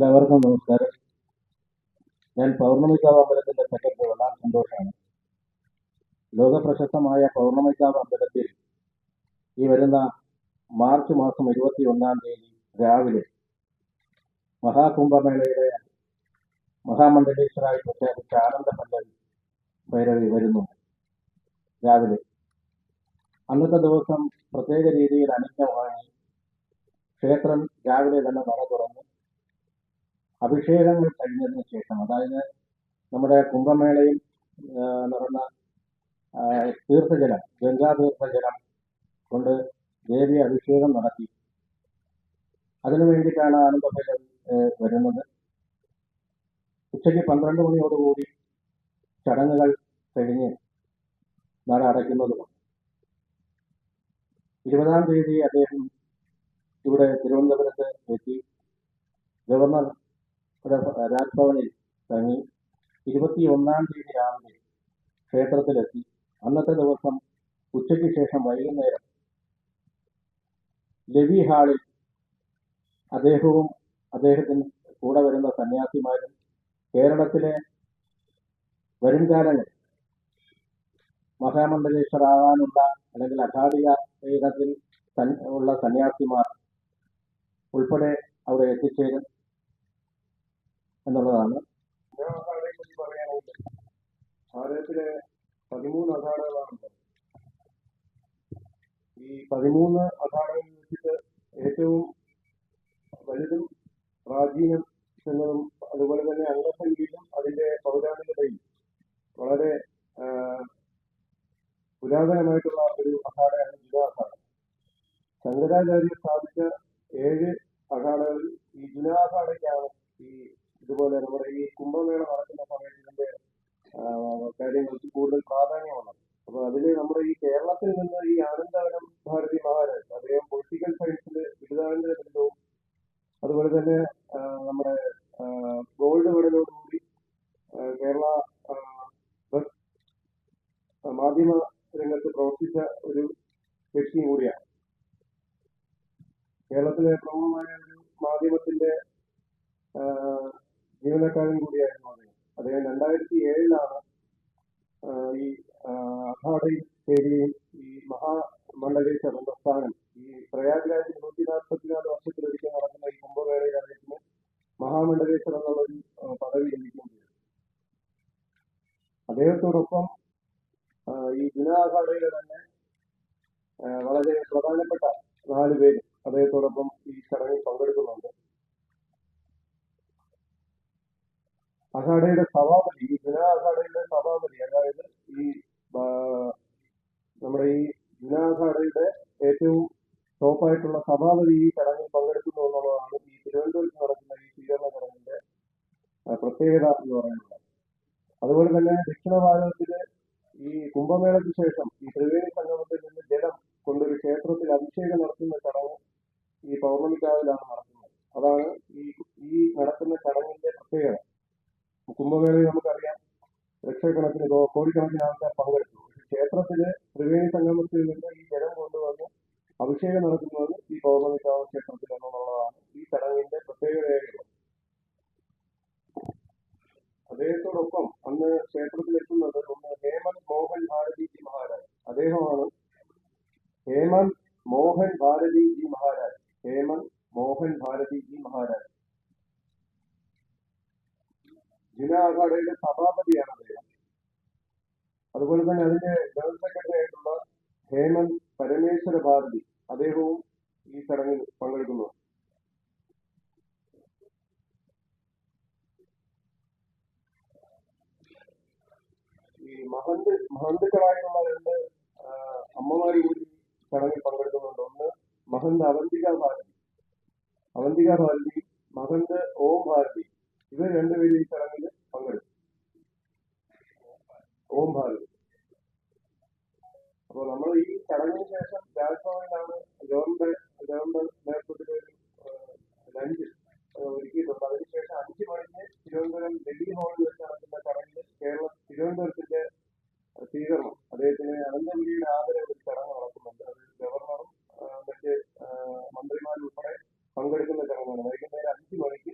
എല്ലാവർക്കും നമസ്കാരം. ഞാൻ പൗർണമിക്കാവ് അമ്പലത്തിന്റെ സെക്രട്ടറി വളരെ സന്തോഷമാണ് ലോക പ്രശസ്തമായ പൗർണമിക്കാവ് അമ്പലത്തിൽ ഈ വരുന്ന മാർച്ച് മാസം ഇരുപത്തി ഒന്നാം തീയതി രാവിലെ മഹാകുംഭമേളയുടെ മഹാമണ്ഡലേശ്വരായി പ്രഖ്യാപിച്ച ആനന്ദ പല്ലവി ഭൈരവി വരുന്നു രാവിലെ. അന്നത്തെ ദിവസം പ്രത്യേക രീതിയിൽ അനുജ്ഞ വാങ്ങി ക്ഷേത്രം രാവിലെ തന്നെ നട തുറന്ന്. അഭിഷേകങ്ങൾ കഴിഞ്ഞതിന് ശേഷം അതായത് നമ്മുടെ കുംഭമേളയിൽ നടന്ന തീർത്ഥജലം ഗംഗാ തീർത്ഥജലം കൊണ്ട് ദേവി അഭിഷേകം നടത്തി. അതിനു വേണ്ടിയിട്ടാണ് ആനന്ദഭൈരവി വരുന്നത്. ഉച്ചയ്ക്ക് പന്ത്രണ്ട് മണിയോടുകൂടി ചടങ്ങുകൾ കഴിഞ്ഞ് നട അടയ്ക്കുന്നതുമാണ്. ഇരുപതാം തീയതി അദ്ദേഹം ഇവിടെ തിരുവനന്തപുരത്ത് എത്തി. ഗവർണർ രാജ്ഭവനിൽ തങ്ങി ഇരുപത്തി ഒന്നാം തീയതി രാവിലെ ക്ഷേത്രത്തിലെത്തി. അന്നത്തെ ദിവസം ഉച്ചയ്ക്ക് ശേഷം വൈകുന്നേരം ലവി ഹാളിൽ അദ്ദേഹവും അദ്ദേഹത്തിന് കൂടെ വരുന്ന സന്യാസിമാരും കേരളത്തിലെ വരുംകാലങ്ങൾ മഹാമണ്ഡലേശ്വരാകാനുള്ള അല്ലെങ്കിൽ പീഠത്തിൽ സൻ- ഉള്ള സന്യാസിമാർ ഉൾപ്പെടെ അവിടെ എത്തിച്ചേരും. എന്നുള്ളതാണ്. ഭാരതത്തിലെ പതിമൂന്ന് അഖാഡകളാണുള്ളത് ഈ പതിമൂന്ന് അഖാഡകളിൽ വെച്ചിട്ട് ഏറ്റവും വലുതും പ്രാചീനം എന്നതും അതുപോലെ തന്നെ അംഗസംഖ്യയിലും അതിന്റെ പൗരാണികതയും വളരെ പുരാതനമായിട്ടുള്ള ഒരു അഖാഡയാണ് ജുന അഖാഡ. ശങ്കരാചാര്യ സ്ഥാപിച്ച ഏഴ് അഖാഡകളിൽ ഈ ജുന അഖാഡയ്ക്കാണ് ഈ ഇതുപോലെ നമ്മുടെ ഈ കുംഭമേള നടക്കുന്ന സമയത്ത് ഇതിന്റെ കാര്യങ്ങൾക്ക് കൂടുതൽ പ്രാധാന്യമുള്ളത് അപ്പൊ അതിൽ നമ്മുടെ ഈ കേരളത്തിൽ നിന്ന് ഈ ആനന്ദവനം ഭാരതി മഹാരാജ് അദ്ദേഹം പൊളിറ്റിക്കൽ സയൻസിൽ ബിരുദാനന്തര ബിരുദവും അതുപോലെ തന്നെ നമ്മുടെ ഗോൾഡ് മെഡലോടുകൂടി കൂടി കേരള മാധ്യമ രംഗത്ത് പ്രവർത്തിച്ച ഒരു വ്യക്തിയും കൂടിയാണ്. കേരളത്തിലെ പ്രമുഖമായ ഒരു മാധ്യമത്തിന്റെ ജീവനക്കാരൻ കൂടിയായിരുന്നു അദ്ദേഹം അദ്ദേഹം രണ്ടായിരത്തി ഏഴിലാണ് ഈ അഖാഡയിൽ ചേരുകയും ഈ മഹാമണ്ഡലേശ്വർ എന്ന സ്ഥാനം ഈ പ്രയാഗ്രാജിൽ നൂറ്റി നാൽപ്പത്തിനാല് വർഷത്തിലൊരിക്കൽ നടക്കുന്ന ഈ കുംഭമേളയിൽ അദ്ദേഹത്തിന് മഹാമണ്ഡലേശ്വർ എന്നുള്ള ഒരു ആ, പദവി ലഭിക്കുകയും അദ്ദേഹത്തോടൊപ്പം ഈ ദിന അഖാഡയിലെ തന്നെ വളരെ പ്രധാനപ്പെട്ട നാല് പേര് അദ്ദേഹത്തോടൊപ്പം ഈ ചടങ്ങിൽ പങ്കെടുക്കുന്നുണ്ട്. അഖാഡയുടെ സഭാപതി ഈ ജുന അഖാഡയുടെ സഭാപതി അതായത് ഈ നമ്മുടെ ഈ ജുന അഖാഡയുടെ ഏറ്റവും ടോപ്പായിട്ടുള്ള സഭാപതി ഈ ചടങ്ങിൽ പങ്കെടുക്കുന്നു എന്നുള്ളതാണ് ഈ തിരുവനന്തപുരത്ത് നടക്കുന്ന ഈ സ്വീകരണ ചടങ്ങിന്റെ പ്രത്യേകത എന്ന് പറയുന്നത്. അതുപോലെ തന്നെ ദക്ഷിണ ഭാരതത്തിലെ ഈ കുംഭമേളയ്ക്ക് ശേഷം ഈ ത്രിവേണി സംഗമത്തിൽ നിന്ന് ജലം കൊണ്ടൊരു ക്ഷേത്രത്തിൽ അഭിഷേകം നടത്തുന്ന ചടങ്ങ് ഈ പൗർണമിക്കാവിലാണ് നടക്കുന്നത്. അതാണ് ഈ ഈ നടക്കുന്ന ചടങ്ങിന്റെ പ്രത്യേകത. കുംഭമേളയിൽ നമുക്കറിയാം ലക്ഷക്കണക്കിന് കോടിക്കണക്കിന് ആൾക്കാർ പങ്കെടുത്തു. പക്ഷെ ക്ഷേത്രത്തിൽ ത്രിവേണി സംഗമത്തിൽ നിന്ന് ഈ ജലം കൊണ്ടുവന്ന് അഭിഷേകം നടത്തുന്നത് ഈ പൗർണമിക്കാവ് ക്ഷേത്രത്തിൽ എന്നുള്ളതാണ്. ഈ ചടങ്ങിന്റെ പ്രത്യേകതയായിട്ടുള്ളത് അദ്ദേഹത്തോടൊപ്പം അന്ന് ക്ഷേത്രത്തിൽ എത്തുന്നത് ഒന്ന് ഹേമന്ത് മോഹൻ ഭാരതിജി മഹാരാജ്. അദ്ദേഹമാണ് ഹേമന്ത് മോഹൻ ഭാരതിജി മഹാരാജ്. ഹേമന്ത് മോഹൻ ഭാരതിജി മഹാരാജ്. അഖാഡയുടെ സഭാപതിയാണ് അദ്ദേഹം. അതുപോലെ തന്നെ അതിന്റെ ജനറൽ സെക്രട്ടറി ആയിട്ടുള്ള ഹേമന്ത് പരമേശ്വര ഭാരതി അദ്ദേഹവും ഈ ചടങ്ങിൽ പങ്കെടുക്കുന്നു. ഈ മഹന്ത് മഹന്തുക്കളായിട്ടുള്ള രണ്ട് അമ്മമാരി ചടങ്ങിൽ പങ്കെടുക്കുന്നുണ്ട്. ഒന്ന് മഹന്ത് അവന്തിക ഭാരതി. അവന്തിക ഭാരതി മഹന്ത് ഓം ഭാരതി. ഇവർ രണ്ടുപേരും ഈ ചടങ്ങിൽ ഓം ഭാരത്. അപ്പോൾ നമ്മൾ ഈ ചടങ്ങിന് ശേഷം രാജ്ഭവനിലാണ് ഗവൺമെന്റ് ലഞ്ച് ഒരുക്കിയിട്ടുണ്ട് അതിനുശേഷം അഞ്ച് മണിക്ക് തിരുവനന്തപുരം ഡൽഹി ഹാളിൽ വെച്ച് നടക്കുന്ന ചടങ്ങിൽ കേരള തിരുവനന്തപുരത്തിന്റെ സ്വീകരണം അദ്ദേഹത്തിന് അനന്തപുരിയുടെ ആദരവ് ഒരു ചടങ്ങ് നടക്കുന്നുണ്ട്. അത് ഗവർണറും മറ്റ് മന്ത്രിമാരും ഉൾപ്പെടെ പങ്കെടുക്കുന്ന ചടങ്ങാണ്. വൈകുന്നേരം അഞ്ച് മണിക്ക്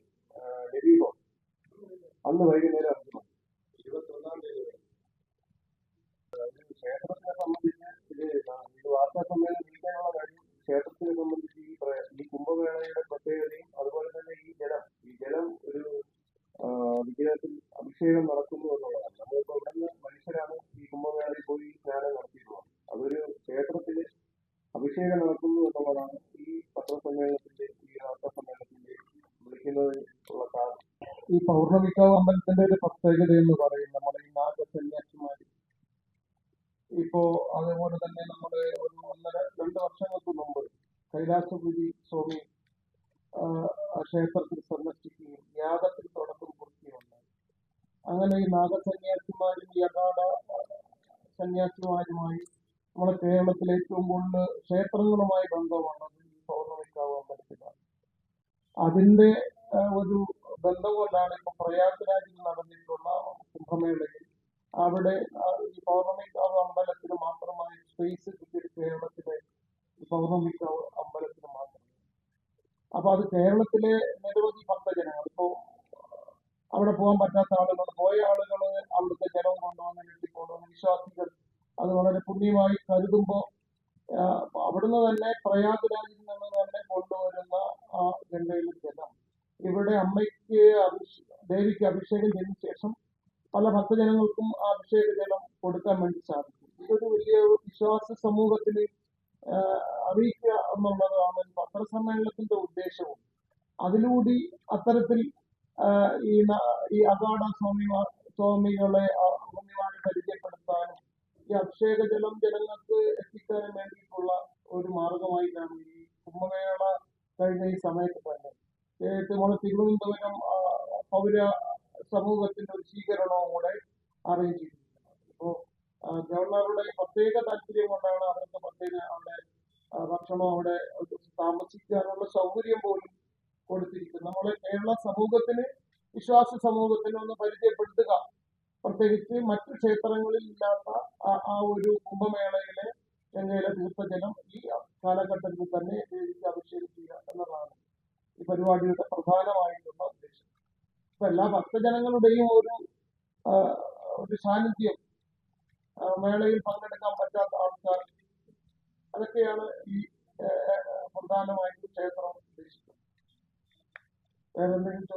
ക്ഷേത്രത്തിൽ അഭിഷേകം നടക്കുന്നു എന്നുള്ളതാണ്. നമ്മളിപ്പോൾ ഇവിടുന്ന് മനുഷ്യരാണ്. ഈ കുംഭമേളയിൽ പോയി സ്നാനം നടത്തിയിട്ടുള്ളത് അതൊരു ക്ഷേത്രത്തിൽ അഭിഷേകം നടക്കുന്നു എന്നുള്ളതാണ് ഈ പത്രസമ്മേളനത്തിന്റെ ഈ രാഷ്ട്രസമ്മേളനത്തിന്റെ വിളിക്കുന്നത് ഉള്ള കാരണം. ഈ പൗർണമിക്കാവ് അമ്പലത്തിന്റെ ഒരു പ്രത്യേകത എന്ന് പറയും നമ്മുടെ ഈ നാഗസന്യാസിമാര്. ഇപ്പോ അതേപോലെ തന്നെ നമ്മുടെ ഒരു ഒന്നര രണ്ടു വർഷങ്ങൾക്ക് മുമ്പ് കൈലാസപുരി സ്വാമി ക്ഷേത്രത്തിൽ സന്ദർശിക്കുകയും യാഗ അങ്ങനെ ഈ നാഗസന്യാസിമാരും യഥാട സന്യാസിമാരുമായി നമ്മുടെ കേരളത്തിൽ ഏറ്റവും കൂടുതൽ ക്ഷേത്രങ്ങളുമായി ബന്ധമുള്ളത് ഈ പൗർണമിക്കാവ് അമ്പലത്തിലാണ് അതിന്റെ ഒരു ബന്ധം കൊണ്ടാണ് ഇപ്പൊ പ്രയാഗ്രാജിൽ നടന്നിട്ടുള്ള കുംഭമേളയിൽ അവിടെ ഈ പൗർണമിക്കാവ് അമ്പലത്തിന് മാത്രമായി സ്പേസ് കിട്ടിയത് കേരളത്തിലെ പൗർണമിക്കാവ് അമ്പലത്തിന് മാത്രം. അപ്പൊ അത് കേരളത്തിലെ നിരവധി അവിടെ പോകാൻ പറ്റാത്ത ആളുകൾ പോയ ആളുകൾ അവിടുത്തെ ജലം കൊണ്ടുവന്ന് വീട്ടിൽ കൊണ്ടുവന്ന് വിശ്വാസികൾ അത് വളരെ പുണ്യമായി കരുതുമ്പോൾ അവിടുന്ന് തന്നെ പ്രയാഗ്രാജിൽ നിന്ന് തന്നെ കൊണ്ടുവരുന്ന ആ ഗംഗയിലെ ജലം. ഇവിടെ അമ്മയ്ക്ക് ദേവിക്ക് അഭിഷേകം ചെയ്തതിനു ശേഷം പല ഭക്തജനങ്ങൾക്കും ആ അഭിഷേക ജലം കൊടുക്കാൻ വേണ്ടി സാധിക്കും. ഇതൊരു വലിയ വിശ്വാസ സമൂഹത്തിന് അറിയിക്കുക എന്നുള്ളതാണ് പത്രസമ്മേളനത്തിന്റെ ഉദ്ദേശവും. അതിലൂടെ അത്തരത്തിൽ ഈ ഈ അഗാഢ സ്വാമിമാർ സ്വാമികളെ സ്വാമിമാരെ പരിചയപ്പെടുത്താനും ഈ അഭിഷേക ജലം ജനങ്ങൾക്ക് എത്തിക്കാനും വേണ്ടിയിട്ടുള്ള ഒരു മാർഗമായിട്ടാണ് ഈ കുംഭമേള കഴിഞ്ഞ ഈ സമയത്ത് തന്നെ. നമ്മുടെ തിരുവനന്തപുരം പൗര സമൂഹത്തിന്റെ ഒരു സ്വീകരണവും കൂടെ അറേഞ്ച് ചെയ്തിട്ടുണ്ട് ഇപ്പോ ഗവർണറുടെ പ്രത്യേക താല്പര്യം കൊണ്ടാണ് അവർക്ക് പ്രത്യേക അവിടെ ഭക്ഷണം അവിടെ താമസിക്കാനുള്ള സൗകര്യം പോലും കൊടുത്തിരിക്കുന്നത്. നമ്മളെ കേരള സമൂഹത്തിന് വിശ്വാസ സമൂഹത്തിന് ഒന്ന് പരിചയപ്പെടുത്തുക. പ്രത്യേകിച്ച് മറ്റു ക്ഷേത്രങ്ങളിൽ ഇല്ലാത്ത ആ- ഒരു കുംഭമേളയിലെ ഗംഗയിലെ തീർത്ഥജലം ഈ കാലഘട്ടത്തിൽ തന്നെ ദേവിക്ക് അഭിഷേകിക്കുക എന്നതാണ് ഈ പരിപാടിയുടെ പ്രധാനമായിട്ടുള്ള ഉദ്ദേശം. ഇപ്പൊ എല്ലാ ഭക്തജനങ്ങളുടെയും ഒരു ഒരു സാന്നിധ്യം മേളയിൽ പങ്കെടുക്കാൻ പറ്റാത്ത ആൾക്കാർ അതൊക്കെയാണ് ഈ പ്രധാനമായിട്ടും ക്ഷേത്രം By the.